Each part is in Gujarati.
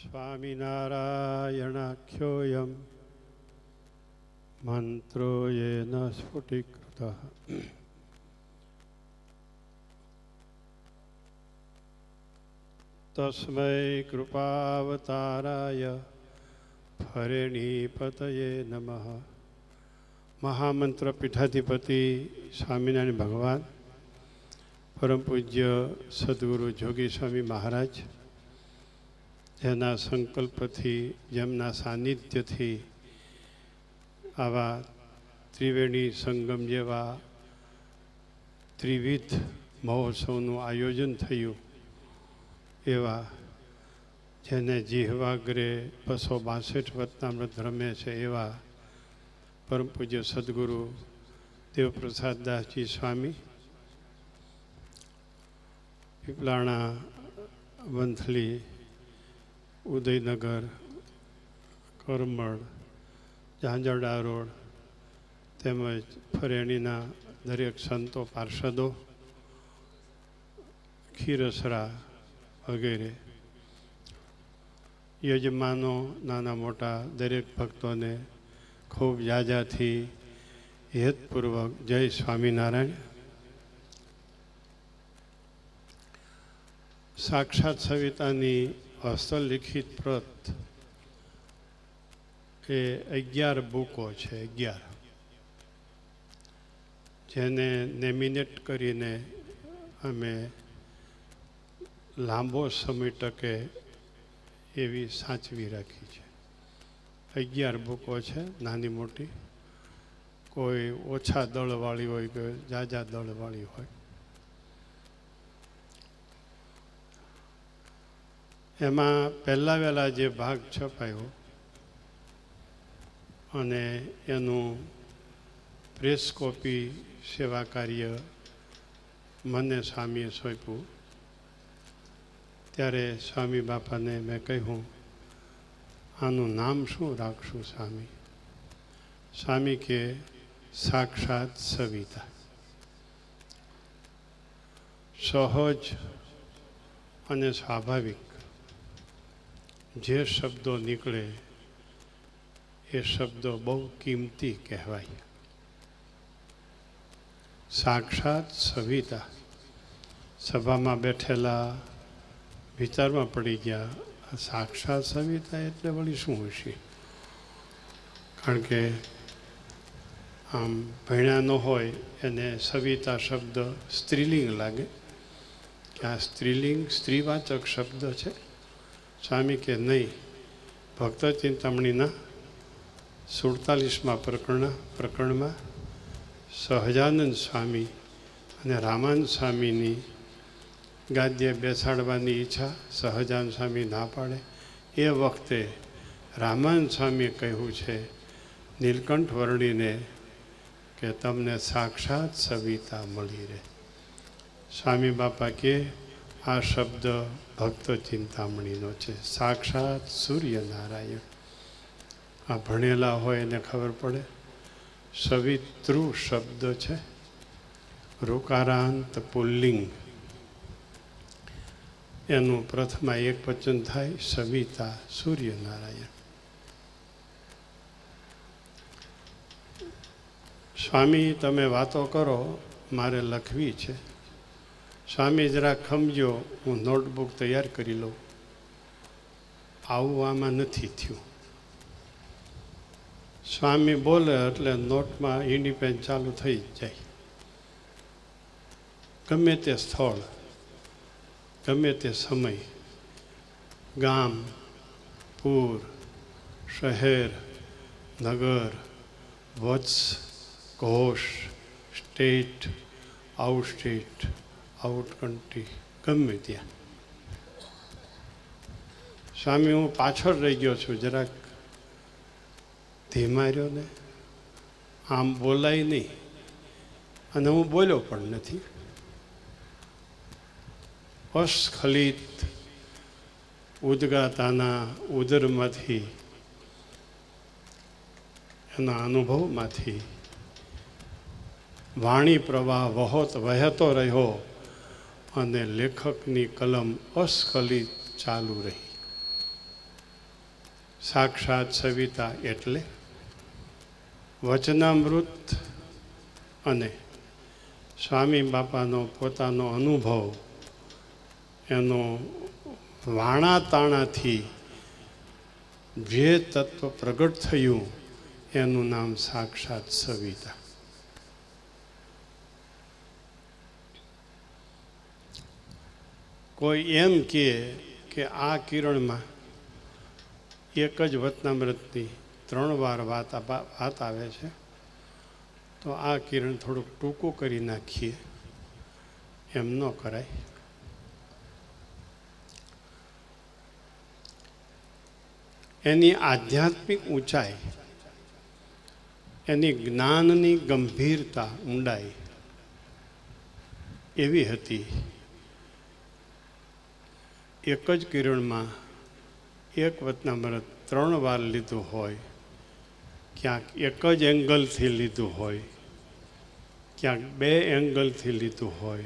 स्वामिनारायणाख्योऽयं मन्त्रो येन स्फुटीकृतः तस्मै कृपावताराय ફરેણીપતયે નમઃ મહામંત્ર પીઠાધિપતિ સ્વામિનારાયણ ભગવાન પરમ પૂજ્ય સદગુરુ જોગી સ્વામી મહારાજ જેના સંકલ્પથી, જેમના સાનિધ્યથી આવા ત્રિવેણી સંગમ જેવા ત્રિવિધ મહોત્સવનું આયોજન થયું, એવા જેને જીહવાગ્રે બસો બાસઠ વતનામૃત રમે છે, એવા પરમ પૂજ્ય સદગુરુ દેવપ્રસાદદાસજી સ્વામી, પીપલાણા વંથલી ઉદયનગર, કરમળ, ઝાંઝરડા રોડ તેમજ ફરેણીના દરેક સંતો, પાર્ષદો, ખીરસરા વગેરે. યજમાનો, નાના મોટા દરેક ભક્તોને ખૂબ જાજાથી હેતપૂર્વક જય સ્વામિનારાયણ. સાક્ષાત સવિતાની હસ્તલિખિત પ્રત એ અગિયાર બુકો છે, અગિયાર. જેને નેમિનેટ કરીને અમે લાંબો સમય ટકે એવી સાચવી રાખી છે. અગિયાર બુકો છે, નાની મોટી. કોઈ ઓછા દળવાળી હોય કે જાજા દળવાળી હોય. એમાં પહેલાં વહેલા જે ભાગ છપાયો અને એનું પ્રેસ કોપી સેવા કાર્ય મને સ્વામીએ સોંપ્યું. ત્યારે સ્વામી બાપાને મેં કહ્યું, આનું નામ શું રાખશું સ્વામી? સ્વામી કે, સાક્ષાત સવિતા. સહજ અને સ્વાભાવિક જે શબ્દો નીકળે એ શબ્દો બહુ કિંમતી કહેવાય. સાક્ષાત સવિતા. સભામાં બેઠેલા વિચારમાં પડી ગયા. સાક્ષાત સવિતા એટલે વળી શું હશે? કારણ કે આમ ભણ્યા ન હોય એને સવિતા શબ્દ સ્ત્રીલિંગ લાગે. કે આ સ્ત્રીલિંગ સ્ત્રીવાચક શબ્દ છે? સ્વામી કે નહીં. ભક્ત ચિંતામણીના સુડતાલીસમાં પ્રકરણ, પ્રકરણમાં સહજાનંદ સ્વામી અને રામાન સ્વામીની ગાદ્ય બેસાડવાની ઈચ્છા સહજાન સ્વામી ના પાડે. એ વખતે રામાન સ્વામીએ કહ્યું છે, નીલકંઠ વર્ણીને કે તમને સાક્ષાત સવિતા મળી રહે. સ્વામી બાપા કે આ શબ્દ ભક્ત ચિંતામણીનો છે. સાક્ષાત સૂર્યનારાયણ. આ ભણેલા હોય એને ખબર પડે. સવિતૃ શબ્દ છે. રોકારાંત પુલ્લિંગ. એનું પ્રથમા એક વચન થાય, સવિતા સૂર્યનારાયણ. સ્વામી, તમે વાતો કરો, મારે લખવી છે. સ્વામી, જરા ખમજો, હું નોટબુક તૈયાર કરી લઉં. આવું આમાં નથી થયું. સ્વામી બોલે, એટલે નોટમાં ઇન્ડિપેન્ડ ચાલુ થઈ જાય. ગમે તે સ્થળ, ગમે તે સમય, ગામ, પૂર, શહેર, નગર વત્સ ઘોષ, state, out state out country ગમે ત્યાં. સ્વામી, હું પાછળ રહી ગયો છું, જરાક ધીમા રહ્યો ને, આમ બોલાય નહીં. અને હું બોલ્યો પણ નથી. અસ્ખલિત ઉદગાતાના ઉદરમાંથી, એના અનુભવમાંથી વાણી પ્રવાહ વહોત વહેતો રહ્યો. અને લેખકની કલમ અસ્ખલિત ચાલુ રહી. સાક્ષાત સવિતા એટલે વચનામૃત અને સ્વામી બાપાનો પોતાનો અનુભવ એનો વાણા તાણાથી જે તત્વ પ્રગટ થયું એનું નામ સાક્ષાત સવિતા. કોઈ એમ કહે કે આ કિરણમાં એક જ વતનામૃતની ત્રણ વાર વાત વાત આવે છે, તો આ કિરણ થોડુંક ટૂંકું કરી નાખીએ. એમ ન કરાય. એની આધ્યાત્મિક ઊંચાઈ, એની જ્ઞાનની ગંભીરતા ઊંડાઈ એવી હતી એક જ કિરણમાં એક વતનામૃત ત્રણ વાર લીધું હોય, ક્યાંક એક જ એંગલથી લીધું હોય, ક્યાંક બે એંગલથી લીધું હોય,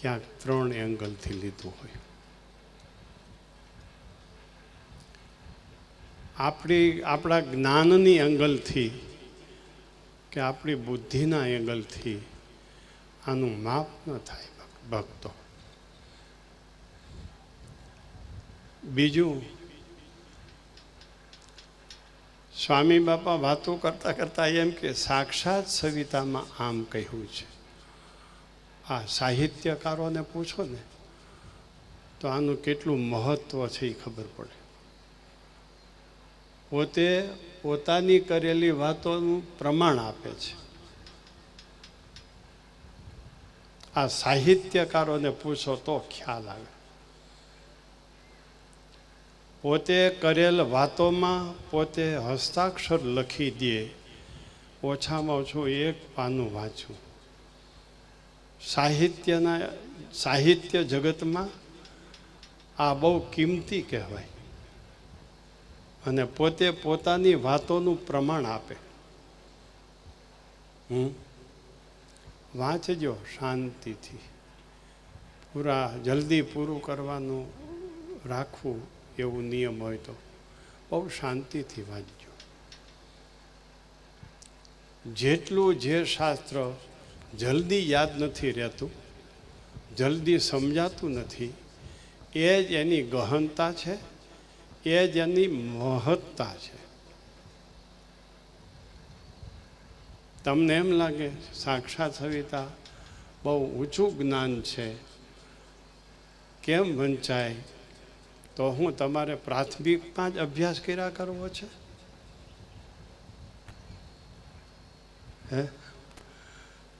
ક્યાંક ત્રણ એંગલથી લીધું હોય. આપણી, આપણા જ્ઞાનની એંગલથી કે આપણી બુદ્ધિના એંગલથી આનું માપ ન થાય ભક્તો. બીજું, સ્વામી બાપા વાતો કરતા કરતા એમ કે સાક્ષાત સવિતામાં આમ કહ્યું છે. આ સાહિત્યકારોને પૂછો ને, તો આનું કેટલું મહત્ત્વ છે એ ખબર પડે. પોતે પોતાની કરેલી વાતોનું પ્રમાણ આપે છે. આ સાહિત્યકારોને પૂછો તો ખ્યાલ આવે. પોતે કરેલ વાતોમાં પોતે હસ્તાક્ષર લખી દે. ઓછામાં ઓછું એક પાનું વાંચું. સાહિત્યના, સાહિત્ય જગતમાં આ બહુ કિંમતી કહેવાય. અને પોતે પોતાની વાતોનું પ્રમાણ આપે. હમ? વાંચજો શાંતિથી. પૂરા જલ્દી પૂરું કરવાનું રાખવું. એવું નિયમ હોય તો બહુ શાંતિથી વાંચજો. જેટલું જે શાસ્ત્ર જલ્દી યાદ નથી રહેતું, જલ્દી સમજાતું નથી, એ જ એની ગહનતા છે, એ જ એની મહત્તા છે. તમને એમ લાગે, સાક્ષાત સવિતા બહુ ઊંચું જ્ઞાન છે, કેમ વંચાય? તો હું તમારે પ્રાથમિકમાં જ અભ્યાસ કર્યા કરવો છે? હે?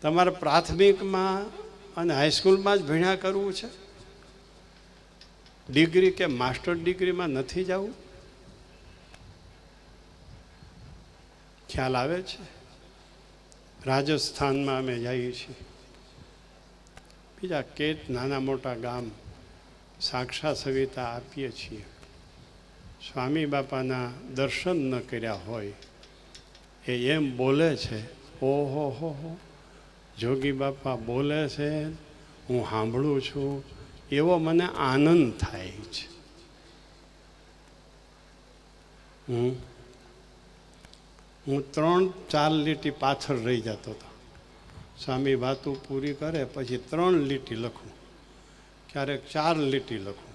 તમારે પ્રાથમિકમાં અને હાઈસ્કૂલમાં જ ભણ્યા કરવું છે? ડિગ્રી કે માસ્ટર ડિગ્રીમાં નથી જવું? ખ્યાલ આવે છે? રાજસ્થાનમાં અમે જઈએ છીએ. બીજા કેટ નાના મોટા ગામ સાક્ષાત સવિતા આપીએ છીએ. સ્વામી બાપાના દર્શન ન કર્યા હોય, એ એમ બોલે છે, ઓહો, હો હો, જોગી બાપા બોલે છે, હું સાંભળું છું. એવો મને આનંદ થાય છે. હું હું ત્રણ, ચાર લીટી પાછળ રહી જતો હતો. સ્વામી વાતું પૂરી કરે, પછી ત્રણ લીટી લખું. ક્યારેક ચાર લીટી લખું.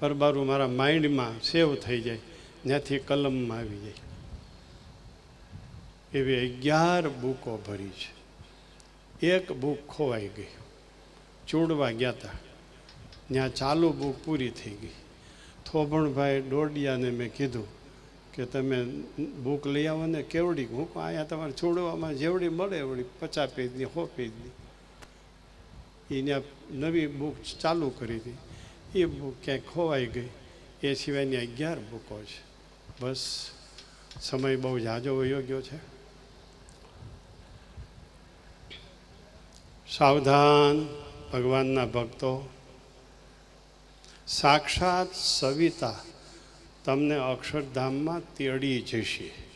પરબારું મારા માઇન્ડમાં સેવ થઈ જાય ત્યાંથી કલમમાં આવી જાય. એવી અગિયાર બુકો ભરી છે. એક બુક ખોવાઈ ગઈ. ચૂડવા ગયા હતા ત્યાં ચાલુ બુક પૂરી થઈ ગઈ. થોભણભાઈ દોડિયાને મેં કીધું કે તમે બુક લઈ આવો ને કેવડી હું અહીંયા તમારે છોડવામાં જેવડી મળે એવડી, પચાસ પેજની, સો પેજની. એને નવી બુક ચાલુ કરી હતી. એ બુક ક્યાંય ખોવાઈ ગઈ. એ સિવાયની અગિયાર બુકો છે. બસ સમય બહુ જાજો વયો ગયો છે. સાવધાન ભગવાનના ભક્તો. સાક્ષાત સવિતા તમને અક્ષરધામમાં તેડી જશે.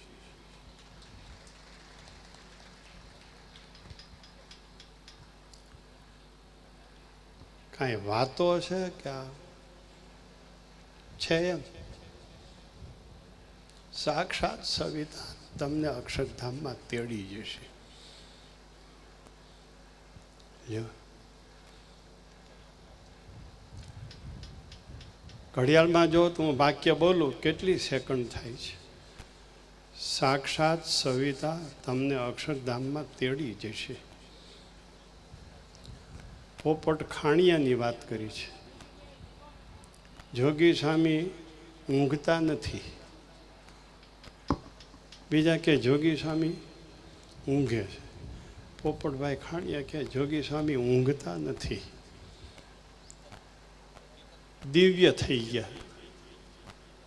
કાંઈ વાતો છે કે આ છે એમ? સાક્ષાત સવિતા તમને અક્ષરધામમાં તેડી જશે. ઘડિયાળમાં જો તો હું વાક્ય બોલું, કેટલી સેકન્ડ થાય છે? સાક્ષાત સવિતા તમને અક્ષરધામમાં તેડી જશે. પોપટ ખાણિયાની વાત કરી છે. જોગી સ્વામી ઊંઘતા નથી. બીજા કે જોગી સ્વામી ઊંઘે છે. પોપટભાઈ ખાણિયા કે જોગી સ્વામી ઊંઘતા નથી. દિવ્ય થઈ ગયા.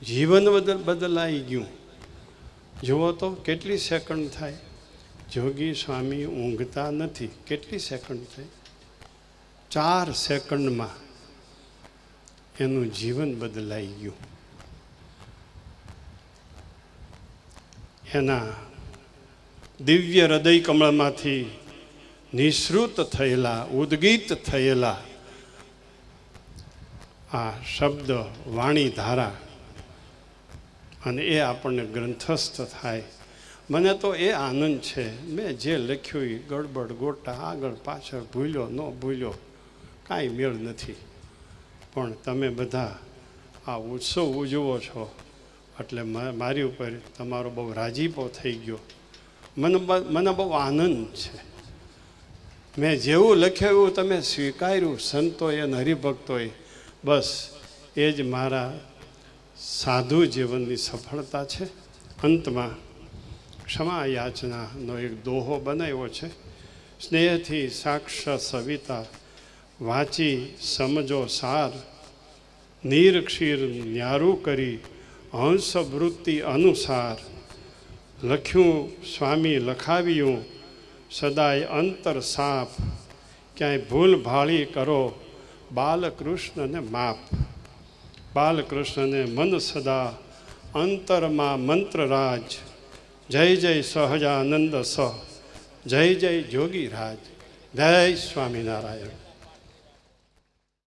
જીવન બદલ બદલાઈ ગયું. જુઓ તો કેટલી સેકન્ડ થાય? જોગી સ્વામી ઊંઘતા નથી. કેટલી સેકન્ડ થાય? ચાર સેકન્ડમાં એનું જીવન બદલાઈ ગયું. એના દિવ્ય હૃદય કમળમાંથી નિસૃત થયેલા, ઉદ્ગીત થયેલા આ શબ્દ વાણી ધારા અને એ આપણને ગ્રંથસ્થ થાય. મને તો એ આનંદ છે. મેં જે લખ્યું એ ગડબડ ગોટા આગળ પાછળ ભૂલ્યો, ન ભૂલ્યો. કાંઈ મેળ નથી. પણ તમે બધા આ ઉત્સવ ઉજવો છો એટલે મારી ઉપર તમારો બહુ રાજીપો થઈ ગયો. મને મને બહુ આનંદ છે. મેં જેવું લખ્યું એવું તમે સ્વીકાર્યું સંતોએ અને હરિભક્તોએ. બસ, એ જ મારા સાધુ જીવનની સફળતા છે. અંતમાં ક્ષમા યાચનાનો એક દોહો બનાવ્યો છે. સ્નેહથી સાક્ષ સવિતા વાંચી સમજો સાર. નિરક્ષીર ન્યારું કરી હંસવૃત્તિ અનુસાર. લખ્યું, સ્વામી લખાવ્યું, સદાય અંતર સાફ ક્યાંય ભૂલ ભાળી કરો, બાલકૃષ્ણને માપ. બાલકૃષ્ણને મન સદા અંતરમાં મંત્રરાજ. જય જય સહજાનંદ સહ જય જય જોગીરાજ. જય સ્વામિનારાયણ.